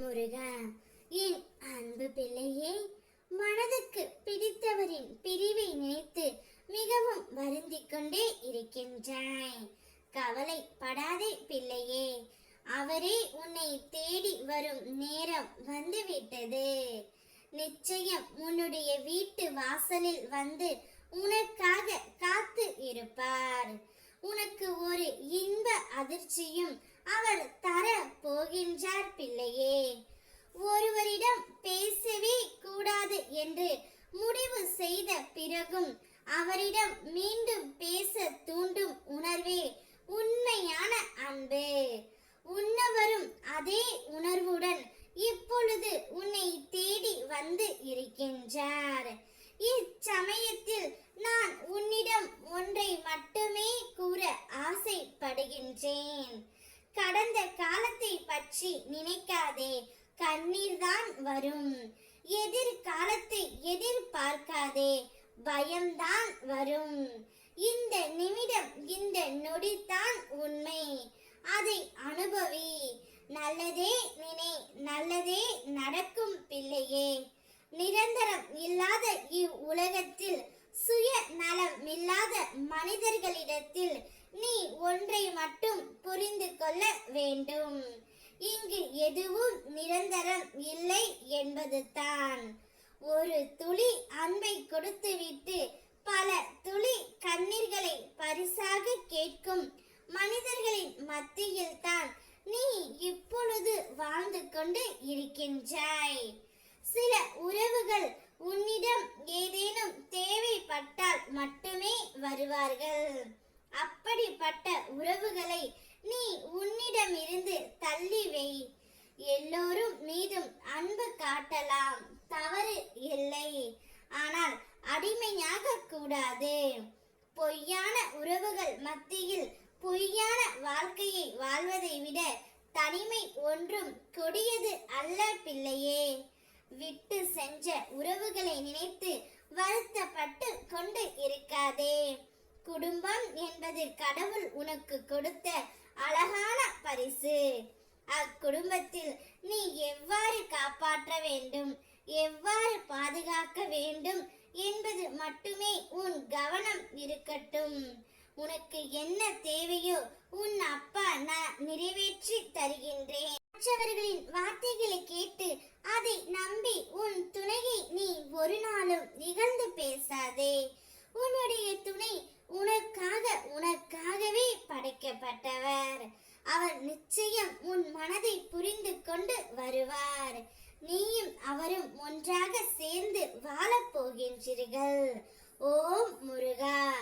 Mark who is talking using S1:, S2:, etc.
S1: முருகா என் அன்பு பிள்ளையே மனதுக்கு பிடித்தவரின் பிரிவை நினைத்து மிகவும் வருந்திக் கொண்டே இருக்கின்றாய். கவலைப்படாதே பிள்ளையே அவரே உன்னை தேடி வரும் நேரம் வந்துவிட்டது. நிச்சயம் உன்னுடைய வீட்டு வாசலில் வந்து உனக்காக காத்து இருப்பார். உனக்கு ஒரு இன்ப அதிர்ச்சியும் அவர் தர போகின்றார் பிள்ளையே. ஒருவரிடம் பேசவே கூடாது என்று முடிவு செய்த பிறகும் அவரிடம் மீண்டும் பேச தூண்டும் உணர்வே உண்மையான அன்பு. உன்னவரும் அதே உணர்வுடன் இப்பொழுது உன்னை தேடி வந்து இருக்கின்றார். இச்சமயத்தில் நான் உன்னிடம் ஒன்றை மட்டுமே கூற ஆசைப்படுகின்றேன். கடந்த காலத்தை பற்றி நினைக்காதே. கண்ணீர் தான் வரும். எதிர்காலத்தை எதிர்பார்க்காதே பயம்தான் வரும். இந்த நிமிடம் இந்த நொடித்தான் உண்மை. அதை அனுபவி. நல்லதே நினை நல்லதே நடக்கும் பிள்ளையே. நிரந்தரம் இல்லாத இவ்வுலகத்தில் சுய நலம் இல்லாத மனிதர்களிடத்தில் நீ ஒன்றை மட்டும் புரிந்து கொள்ள வேண்டும். இங்கு எதுவும் நிரந்தரம் இல்லை என்பது தான். ஒரு துளி அன்பை கொடுத்துவிட்டு பல துளி கண்ணீர்களை பரிசாக கேட்கும் மனிதர்களின் மத்தியில் தான் நீ இப்பொழுது வாழ்ந்து கொண்டு இருக்கின்றாய். சில உறவுகள் உன்னிடம் ஏதேனும் தேவைப்பட்டால் மட்டுமே வருவார்கள். அப்படிப்பட்ட உறவுகளை நீ உன்னிடமிருந்து தள்ளி வை. எல்லோரும் மீதும் அன்பு காட்டலாம். தவறு இல்லை. ஆனால் அடிமையாக கூடாது. பொய்யான உறவுகள் மத்தியில் பொய்யான வாழ்க்கையை வாழ்வதை விட தனிமை ஒன்றும் கொடியது அல்ல பிள்ளையே. விட்டு சென்ற உறவுகளை நினைத்து வருத்தப்பட்டு கொண்டு இருக்காதே. குடும்பம் என்பது கடவுள் உனக்கு கொடுத்த அழகான பரிசு. அக்குடும்பத்தில் நீ எவ்வாறு காப்பாற்ற வேண்டும் எவ்வாறு பாதுகாக்க வேண்டும் என்பது மட்டுமே உன் கவனம் இருக்கட்டும். உனக்கு என்ன தேவையோ உன் அப்பா நான் நிறைவேற்றி தருகின்றேன். மற்றவர்களின் வார்த்தைகளை கேட்டு அதை நம்பி உன் துணையை நீ ஒரு நாளும் இகழ்ந்து பேசாதே. உன்னுடைய துணை அவர் நிச்சயம் உன் மனதை புரிந்து கொண்டு வருவார். நீயும் அவரும் ஒன்றாக சேர்ந்து வாழப் போகின்றீர்கள். ஓம் முருகா.